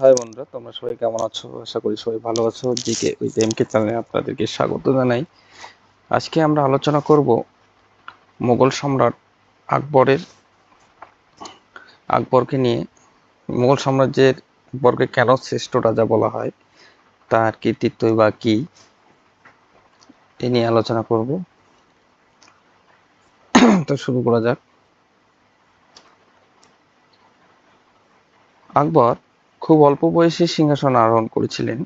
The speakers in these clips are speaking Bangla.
হাই বন্ধুরা, তোমরা সবাই কেমন আছো? আশা করি সবাই ভালো আছো। জিকে ওই এমকে চ্যানেলে আপনাদেরকে স্বাগত জানাই। আজকে আমরা আলোচনা করব মোগল সম্রাট আকবরের, আকবরকে নিয়ে। মোগল সাম্রাজ্যের আকবরকে কেন শ্রেষ্ঠ রাজা বলা হয়, তার কৃতিত্বই বা কি, এ নিয়ে আলোচনা করব। তো শুরু করা যাক। আকবর খুব অল্প বয়সে সিংহাসন আরোহণ করেছিলেন।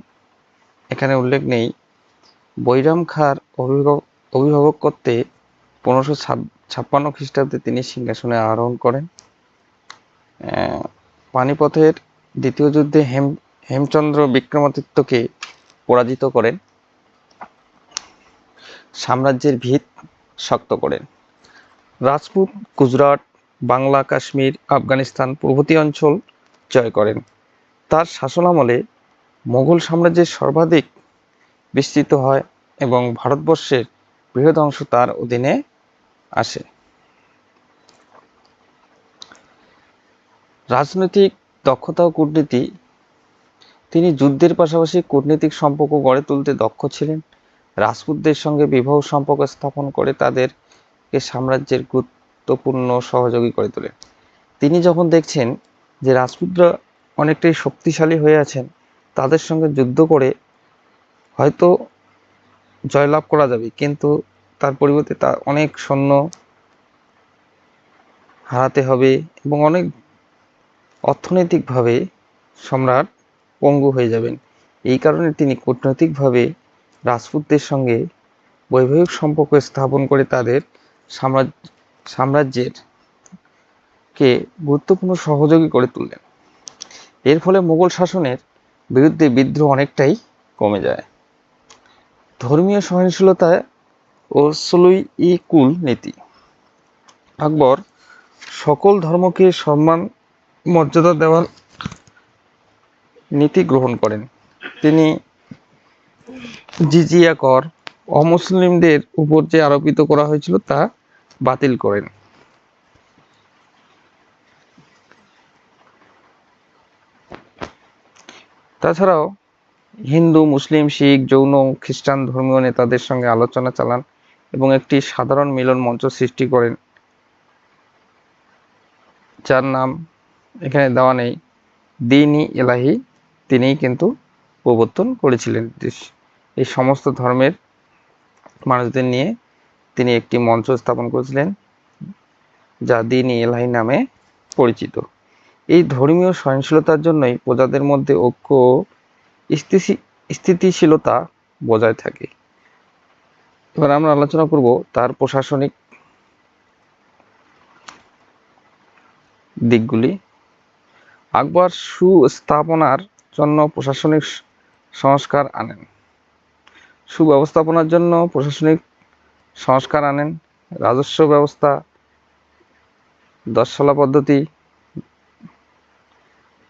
এখানে উল্লেখ নেই, বৈরাম খাঁর করতে পনেরোশো ছাপ্পান্ন খ্রিস্টাব্দে তিনি সিংহাসনে আরোহণ করেন। পানিপথের দ্বিতীয় যুদ্ধে হেম, হেমচন্দ্র বিক্রমাদিত্যকে পরাজিত করেন। সাম্রাজ্যের ভিত শক্ত করেন। রাজপুত, গুজরাট, বাংলা, কাশ্মীর, আফগানিস্তান প্রভৃতি অঞ্চল জয় করেন। তার শাসনামলে মোগল সাম্রাজ্যের সর্বাধিক বিস্তৃত হয় এবং ভারতবর্ষের বৃহৎ অংশ তার অধীনে আসে। রাজনৈতিক দক্ষতা ও কূটনীতি, তিনি যুদ্ধের পাশাপাশি কূটনীতিক সম্পর্ক গড়ে তুলতে দক্ষ ছিলেন। রাজপুতদের সঙ্গে বিবাহ সম্পর্ক স্থাপন করে তাদেরকে সাম্রাজ্যের গুরুত্বপূর্ণ সহযোগী করে তোলেন। তিনি যখন দেখছেন যে রাজপুতরা অনেকটাই শক্তিশালী হয়ে আছেন, তাদের সঙ্গে যুদ্ধ করে হয়তো জয়লাভ করা যাবে। কিন্তু তার পরিবর্তে তা অনেক সৈন্য হারাতে হবে এবং অনেক অর্থনৈতিকভাবে সম্রাট পঙ্গু হয়ে যাবেন। এই কারণে তিনি কূটনৈতিকভাবে রাজপুতদের সঙ্গে বৈবাহিক সম্পর্ক স্থাপন করে তাদের সাম্রাজ্য সাম্রাজ্যের কে গুরুত্বপূর্ণ সহযোগী করে তুললেন। এর ফলে মুঘল শাসনের বিরুদ্ধে বিদ্রোহ অনেকটাই কমে যায়। ধর্মীয় সহনশীলতা ও সলুই ই কুল নীতি। আকবর সকল ধর্মকে সম্মান মর্যাদা দেওয়ার নীতি গ্রহণ করেন। তিনি জিজিয়া কর অমুসলিমদের উপর যে আরোপিত করা হয়েছিল তা বাতিল করেন। তাছাড়াও হিন্দু, মুসলিম, শিখ জৈন খ্রিস্টান ধর্মীয় নেতাদের সঙ্গে আলোচনা চালান এবং একটি সাধারণ মিলন মঞ্চ সৃষ্টি করেন। যার নাম এখানে দেওয়া নেই। দিনই এলাহি, তিনিই কিন্তু প্রবর্তন করেছিলেন। এই সমস্ত ধর্মের মানুষদের নিয়ে তিনি একটি মঞ্চ স্থাপন করেছিলেন, যা দিনই এলাহি নামে পরিচিত। এই ধর্মীয় সহনশীলতার জন্যই প্রজাদের মধ্যে ঐক্য ও স্থিতিশীলতা বজায় থাকে। এবার আমরা আলোচনা করব তার প্রশাসনিক দিকগুলি। আকবর সুস্থাপনার জন্য প্রশাসনিক সংস্কার আনেন। সুব্যবস্থাপনার জন্য প্রশাসনিক সংস্কার আনেন। রাজস্ব ব্যবস্থা দশশালা পদ্ধতি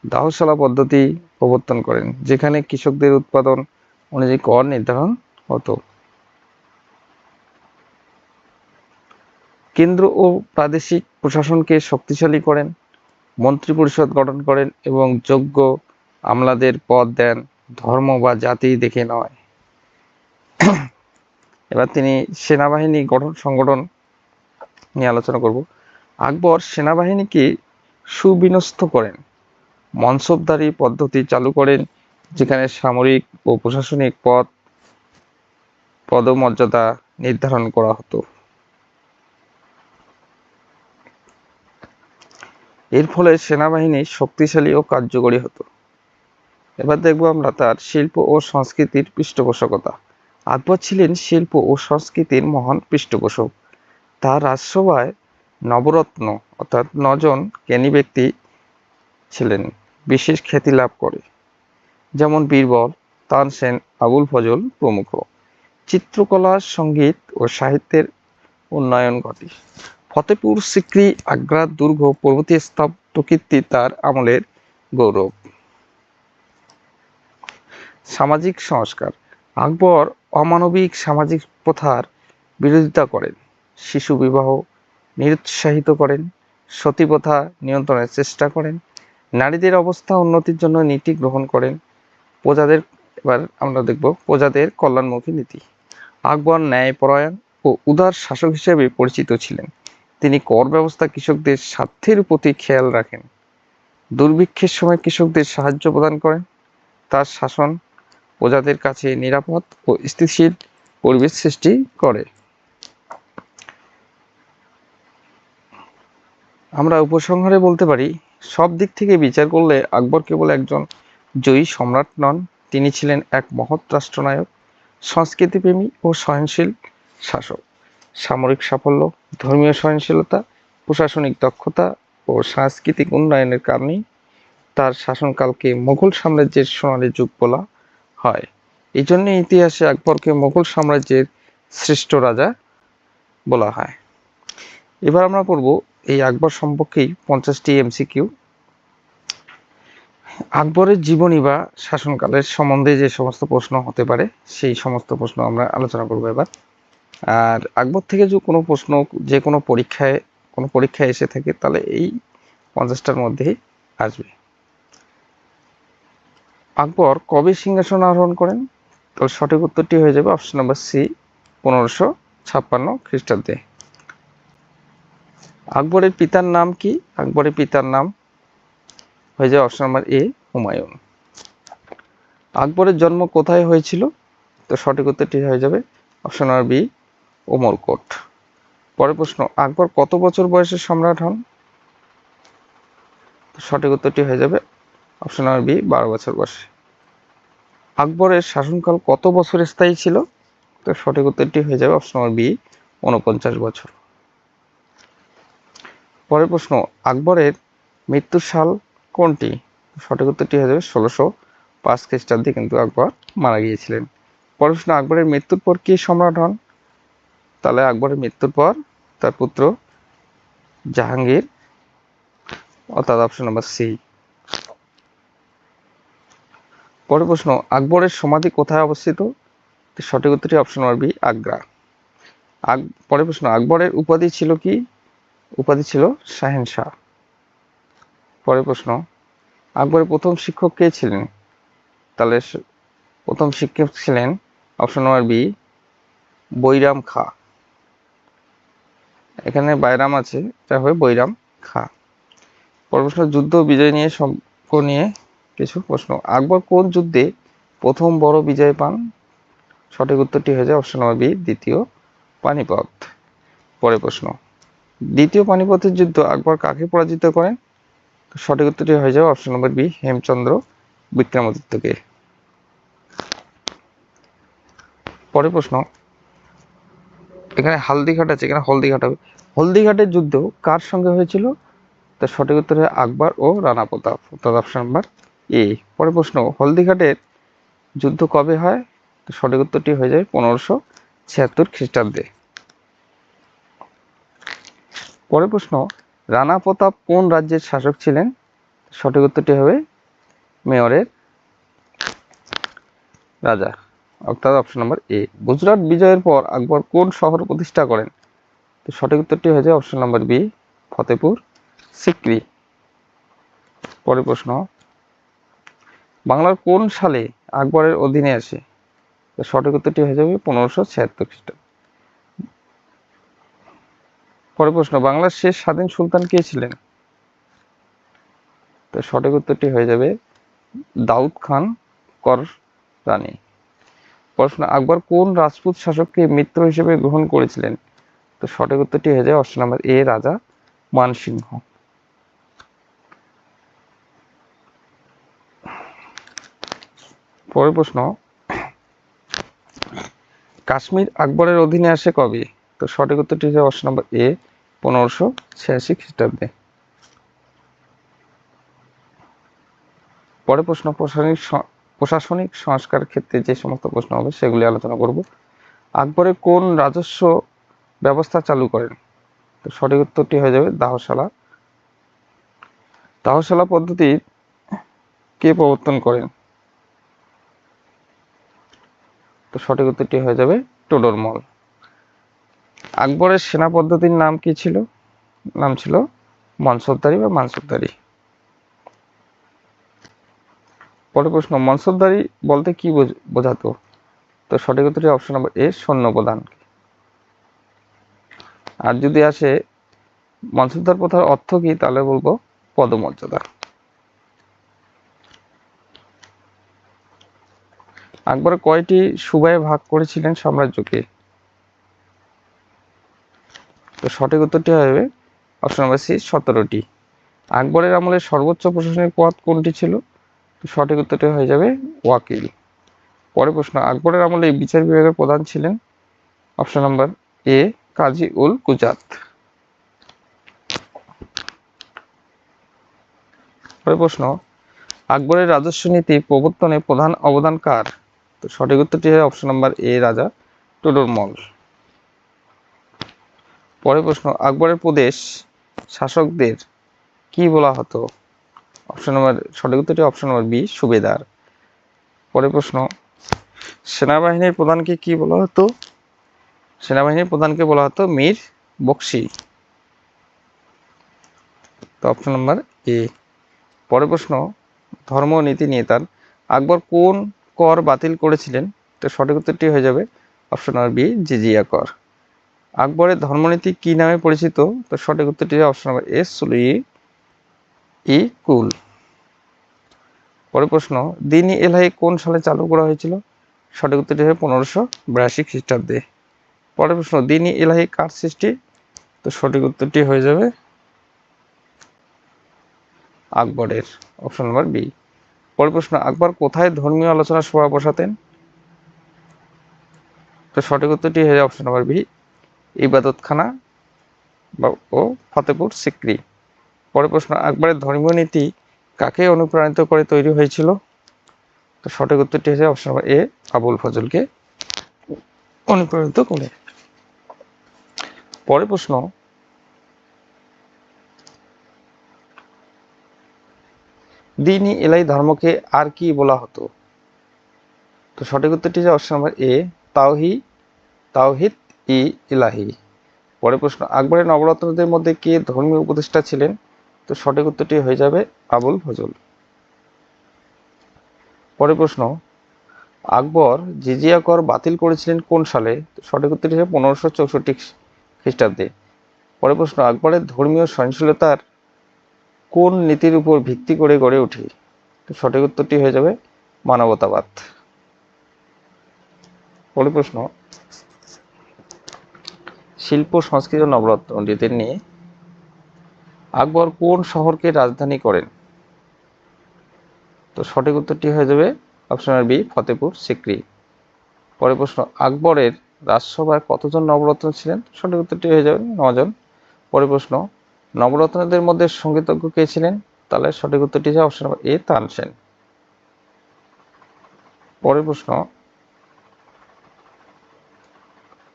দাহশালা পদ্ধতি প্রবর্তন করেন, যেখানে কৃষকদের উৎপাদন অনুযায়ী কর নির্ধারণ হতো। কেন্দ্র ও প্রাদেশিক প্রশাসনকে শক্তিশালী করেন মন্ত্রী পরিষদ গঠন করেন এবং যোগ্য আমলাদের পদ দেন, ধর্ম বা জাতি দেখে নয়। এবার তিনি সেনাবাহিনী গঠন, সংগঠন নিয়ে আলোচনা করব। আকবর সেনাবাহিনীকে সুবিন্যস্ত করেন। মনসবদারি পদ্ধতি চালু করেন, যেখানে সামরিক ও প্রশাসনিক পদ পদমর্যাদা নির্ধারণ করা হতো। এর ফলে সেনাবাহিনী শক্তিশালী ও কার্যকরী হতো। এবার দেখব আমরা তার শিল্প ও সংস্কৃতির পৃষ্ঠপোষকতা। আকবর ছিলেন শিল্প ও সংস্কৃতির মহান পৃষ্ঠপোষক। তার রাজসভায় নবরত্ন, অর্থাৎ নজন জ্ঞানী ব্যক্তি ছিলেন। বিশেষ খ্যাতি লাভ করে। যেমন বীরবল তানসেন আবুল ফজল প্রমুখ। চিত্রকলা সংগীত ও সাহিত্যের উন্নয়ন ঘটে। ফতেপুর সিক্রি আগ্রা দুর্গ প্রভৃতি স্থাপত্যকীর্তি তার আমলের গৌরব। সামাজিক সংস্কার। আকবর অমানবিক সামাজিক প্রথার বিরোধিতা করেন। শিশু বিবাহ নিরুৎসাহিত করেন। সতী প্রথা নিয়ন্ত্রণের চেষ্টা করেন। নারীদের অবস্থা উন্নতির জন্য নীতি গ্রহণ করেন প্রজাদের, এবার আমরা দেখব প্রজাদের কল্যাণমুখী নীতি। আকবর ন্যায়পরায়ণ ও উদার শাসক হিসেবে পরিচিত ছিলেন। তিনি কর ব্যবস্থা কৃষকদের স্বার্থের প্রতি খেয়াল রাখেন। দুর্ভিক্ষের সময় কৃষকদের সাহায্য প্রদান করেন। তার শাসন প্রজাদের কাছে নিরাপদ ও স্থিতিশীল পরিবেশ সৃষ্টি করে। আমরা উপসংহারে বলতে পারি, সব দিক থেকে বিচার করলে আকবর কেবল একজন জয়ী সম্রাট নন। তিনি ছিলেন এক মহৎ রাষ্ট্রনায়ক, সংস্কৃতিপ্রেমী ও সহনশীল শাসক। সামরিক সাফল্য, ধর্মীয় সহনশীলতা, প্রশাসনিক দক্ষতা ও সাংস্কৃতিক উন্নয়নের কারণেই তার শাসনকালকে মোগল সাম্রাজ্যের সোনালী যুগ বলা হয়। এই জন্য ইতিহাসে আকবরকে মোগল সাম্রাজ্যের শ্রেষ্ঠ রাজা বলা হয়। এবার আমরা পড়ব এই আকবর সম্পর্কেই পঞ্চাশটি এমসিকিউ আকবরের জীবনী বা শাসনকালের সম্বন্ধে যে সমস্ত প্রশ্ন হতে পারে, সেই সমস্ত প্রশ্ন আমরা আলোচনা করব এবার। আর আকবর থেকে যে কোনো প্রশ্ন, যে কোনো পরীক্ষায় কোনো পরীক্ষায় এসে থাকে, তাহলে এই পঞ্চাশটার মধ্যেই আসবে। আকবর কবে সিংহাসন আরোহণ করেন? তাহলে সঠিক উত্তরটি হয়ে যাবে অপশন নাম্বার সি পনেরোশো ছাপ্পান্ন খ্রিস্টাব্দে। আকবরের পিতার নাম কি? আকবরের পিতার নাম হয়ে যায় অপশন নাম্বার এ হুমায়ুন। আকবরের জন্ম কোথায় হয়েছিল? তো সঠিক উত্তরটি হয়ে যাবে অপশন নাম্বার বি ওমরকোট। পরের প্রশ্ন, আকবর কত বছর বয়সে সম্রাট হন? সঠিক উত্তরটি হয়ে যাবে অপশন নাম্বার বি বারো বছর বয়সে। আকবরের শাসনকাল কত বছর স্থায়ী ছিল? তো সঠিক উত্তরটি হয়ে যাবে অপশন নাম্বার বি উনপঞ্চাশ বছর। পরের প্রশ্ন, আকবরের মৃত্যুর সাল কোনটি? সঠিক উত্তরটি হয়ে যাবে ষোলোশো পাঁচ খ্রিস্টাব্দে কিন্তু আকবর মারা গিয়েছিলেন। পরের প্রশ্ন, আকবরের মৃত্যুর পর কে সম্রাট হন? তাহলে আকবরের মৃত্যুর পর তার পুত্র জাহাঙ্গীর। অর্থাৎ অপশন নাম্বার সি পরের প্রশ্ন, আকবরের সমাধি কোথায় অবস্থিত? সঠিক উত্তরটি অপশন নাম্বার বি আগ্রা। আক পরের প্রশ্ন, আকবরের উপাধি ছিল কি? উপাধি ছিল শাহেন শাহ। পরের প্রশ্ন, আকবরের প্রথম শিক্ষক কে ছিলেন? তাহলে প্রথম শিক্ষক ছিলেন অপশন নাম্বার বি বৈরাম খা। এখানে বাইরাম আছে, এটা হবে বৈরাম খা। পরের প্রশ্ন, যুদ্ধ বিজয় নিয়ে সম্পর্ক নিয়ে কিছু প্রশ্ন। আকবর কোন যুদ্ধে প্রথম বড় বিজয় পান? সঠিক উত্তরটি হয়ে যায় অপশন নাম্বার বি দ্বিতীয় পানিপথ। পরের প্রশ্ন দ্বিতীয় পানিপথের যুদ্ধ আকবর কাকে পরাজিত করেন সঠিক উত্তরটি হয়ে যাবে অপশন নম্বর বি, হেমচন্দ্র বিক্রমাদিত্যকে। পরের প্রশ্ন, এখানে হালদিঘাট আছে, এখানে হলদিঘাট হবে। হলদিঘাটের যুদ্ধ কার সঙ্গে হয়েছিল? তার সঠিক উত্তর হয় আকবর ও রানা প্রতাপ। অর্থাৎ অপশন নাম্বার এ। পরের প্রশ্ন, হলদিঘাটের যুদ্ধ কবে হয়? সঠিক উত্তরটি হয়ে যায় পনেরোশো ছিয়াত্তর খ্রিস্টাব্দে। পরের প্রশ্ন, রানা প্রতাপ কোন রাজ্যের শাসক ছিলেন? সঠিক উত্তরটি হবে মেয়রের রাজা। অর্থাৎ অপশন নম্বর এ গুজরাট বিজয়ের পর আকবর কোন শহর প্রতিষ্ঠা করেন? তো সঠিক উত্তরটি হয়ে যায় option number B Fatehpur, Sikri. পরের প্রশ্ন, বাংলার কোন সালে আকবরের অধীনে আসে? সঠিক উত্তরটি হয়ে যাবে পনেরোশো ছিয়াত্তর খ্রিস্টাব্দ। পরের প্রশ্ন, বাংলার শেষ স্বাধীন সুলতান কে ছিলেন? তো সঠিক উত্তরটি হয়ে যাবে দাউদ খান কর রানী। প্রশ্ন, আকবর কোন রাজপুত শাসককে মিত্র হিসেবে গ্রহণ করেছিলেন? তো সঠিক উত্তরটি হয়ে যায় অপশন নাম্বার এ, রাজা মানসিংহ। পরের প্রশ্ন, কাশ্মীর আকবরের অধীনে আসে কবে? তো সঠিক উত্তরটি হচ্ছে অপশন নাম্বার এ, পনেরোশো ছিয়াশি খ্রিস্টাব্দে। পরে প্রশ্ন, প্রশাসনিক প্রশাসনিক সংস্কার ক্ষেত্রে যে সমস্ত প্রশ্ন হবে সেগুলি আলোচনা করব। আকবরের কোন রাজস্ব ব্যবস্থা চালু করেন? তো সঠিক উত্তরটি হয়ে যাবে দাহশালা। দাহশালা পদ্ধতি কে প্রবর্তন করেন? তো সঠিক উত্তরটি হয়ে যাবে টোডরমল। আকবরের সেনা পদ্ধতির নাম কি ছিল? নাম ছিল মনসবদারি বা মানসবদারি পরের প্রশ্ন মনসবদারি বলতে কি বোঝ- বোঝাতো? তো সঠিক উত্তরটি অপশন নম্বর এ, সৈন্য প্রধান। আর যদি আসে মনসবদার প্রথার অর্থ কি, তাহলে বলব পদমর্যাদা। আকবর কয়টি সুবায় ভাগ করেছিলেন সাম্রাজ্যকে? তো সঠিক উত্তরটি হবে অপশন নম্বর সি, সতেরোটি। আকবরের আমলে সর্বোচ্চ প্রশাসনিক পদ কোনটি ছিল? তো সঠিক উত্তরটি হয়ে যাবে ওয়াকিল। পরের প্রশ্ন, আকবরের আমলে বিচার বিভাগের প্রধান ছিলেন অপশন নম্বর এ, কাজী উল কুজাত পরের প্রশ্ন, আকবরের রাজস্ব নীতি প্রবর্তনে প্রধান অবদান কার? তো সঠিক উত্তরটি হয় অপশন নম্বর এ, রাজা টুডুরমল। পরের প্রশ্ন, আকবরের প্রদেশ শাসকদের কি বলা হতো? অপশন নম্বর সঠিক উত্তরটি অপশন নম্বর বি সুবেদার। পরের প্রশ্ন, সেনাবাহিনীর প্রধানকে কি বলা হতো? সেনাবাহিনীর প্রধানকে বলা হতো মীর বক্সি। তো অপশন নম্বর এ পরের প্রশ্ন, ধর্ম নীতি নিয়ে তার, আকবর কোন কর বাতিল করেছিলেন? তো সঠিক উত্তরটি হয়ে যাবে অপশন নম্বর বি জিজিয়া কর। আকবরের ধর্মনীতি কি নামে পরিচিত? তো সঠিক উত্তরটি অপশন নম্বর এস সুলুই ই, কুল। পরের প্রশ্ন, দিনী এলাহি কোন সালে চালু করা হয়েছিল? সঠিক উত্তরটি হবে পনেরোশো বিরাশি খ্রিস্টাব্দে। পরের প্রশ্ন, দিনী এলাহি কার সৃষ্টি? তো সঠিক উত্তরটি হয়ে যাবে আকবরের অপশন নম্বর বি পরের প্রশ্ন, আকবর কোথায় ধর্মীয় আলোচনা সভা বসাতেন? তো সঠিক উত্তরটি হয়ে অপশন নম্বর বি ইবাদতখানা ও ফতেপুর সিক্রি। পরের প্রশ্ন, আকবরের ধর্মীয় নীতি কাকে অনুপ্রাণিত করে তৈরি হয়েছিল? তো সঠিক উত্তরটি হচ্ছে অপশন নম্বর এ আবুল ফজলকে অনুপ্রাণিত করে। পরের প্রশ্ন, দিনই এলাই ধর্মকে আর কি বলা হতো? তো সঠিক উত্তরটি হচ্ছে অপশন নম্বর এ তাওহি, তাওহিদ ই ইলাহি। পরের প্রশ্ন আকবরের নবরত্নদের মধ্যে কে ধর্মীয় উপদেষ্টা ছিলেন? তো সঠিক উত্তরটি হয়ে যাবে আবুল ফজল। পরের প্রশ্ন, আকবর জিজিয়া কর বাতিল করেছিলেন কোন সালে? সঠিক উত্তরটি হচ্ছে পনেরোশো চৌষট্টি খ্রিস্টাব্দে। পরের প্রশ্ন, আকবরের ধর্মীয় সহনশীলতার কোন নীতির উপর ভিত্তি করে গড়ে ওঠে? তো সঠিক উত্তরটি হয়ে যাবে মানবতাবাদ। পরের প্রশ্ন শিল্প, সংস্কৃতি ও নবরত্নদের নিয়ে আকবর কোন শহরকে রাজধানী করেন? তো সঠিক উত্তরটি হয়ে যাবে অপশন বি ফতেপুর সিক্রি। পরের প্রশ্ন, আকবরের রাজসভায় কতজন নবরত্ন ছিলেন? সঠিক উত্তরটি হয়ে যাবে নজন। পরের প্রশ্ন, নবরত্নদের মধ্যে সঙ্গীতজ্ঞ কে ছিলেন? তাহলে সঠিক উত্তরটি হচ্ছে অপশন এ তানসেন। পরের প্রশ্ন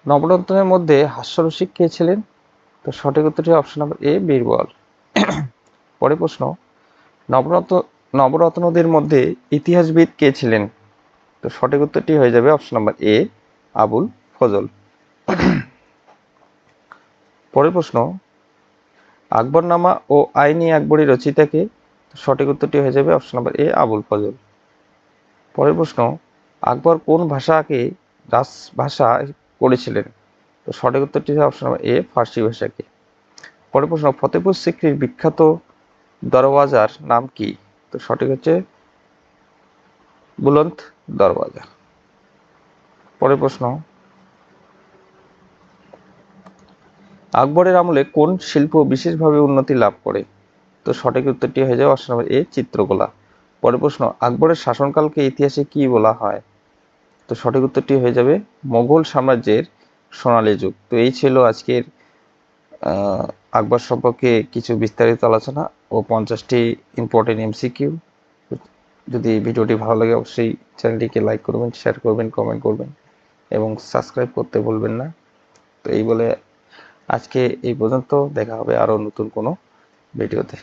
নবরত্নের মধ্যে হাস্যরসিক কে ছিলেন? তো সঠিক উত্তরটি অপশন নম্বর এ বীরবল। পরের প্রশ্ন নবরত্ন নবরত্নদের মধ্যে ইতিহাসবিদ কে ছিলেন? তো সঠিক উত্তরটি হয়ে যাবে option number A Abul Fazal. পরের প্রশ্ন, আকবরনামা ও আইনি আকবরী রচিতাকে সঠিক উত্তরটি হয়ে যাবে option number A Abul Fazal. পরের প্রশ্ন, আকবর কোন ভাষাকে রাজ ভাষা করেছিলেন। তো সঠিক উত্তরটি অপশন নম্বর এ ফার্সি ভাষাকে পরের প্রশ্ন, ফতেপুর সিক্রির বিখ্যাত দরওয়াজার নাম কি? তো সঠিক হচ্ছে বুলন্ত দরওয়াজা পরের প্রশ্ন, আকবরের আমলে কোন শিল্প বিশেষভাবে উন্নতি লাভ করে? তো সঠিক উত্তরটি হয়ে যাবে অপশন নম্বর এ চিত্রকলা। পরের প্রশ্ন, আকবরের শাসনকালকে ইতিহাসে কি বলা হয়? তো সঠিক উত্তরটি হয়ে যাবে মোগল সাম্রাজ্যের সোনালী যুগ। তো এই ছিল আজকের আকবর সম্পর্কে কিছু বিস্তারিত আলোচনা ও পঞ্চাশটি ইম্পর্টেন্ট এমসিকিউ যদি ভিডিওটি ভালো লাগে অবশ্যই চ্যানেলটিকে লাইক করবেন শেয়ার করবেন কমেন্ট করবেন এবং সাবস্ক্রাইব করতে ভুলবেন না। তো এই বলে আজকে এই পর্যন্ত, দেখা হবে আরও নতুন কোনো ভিডিওতে।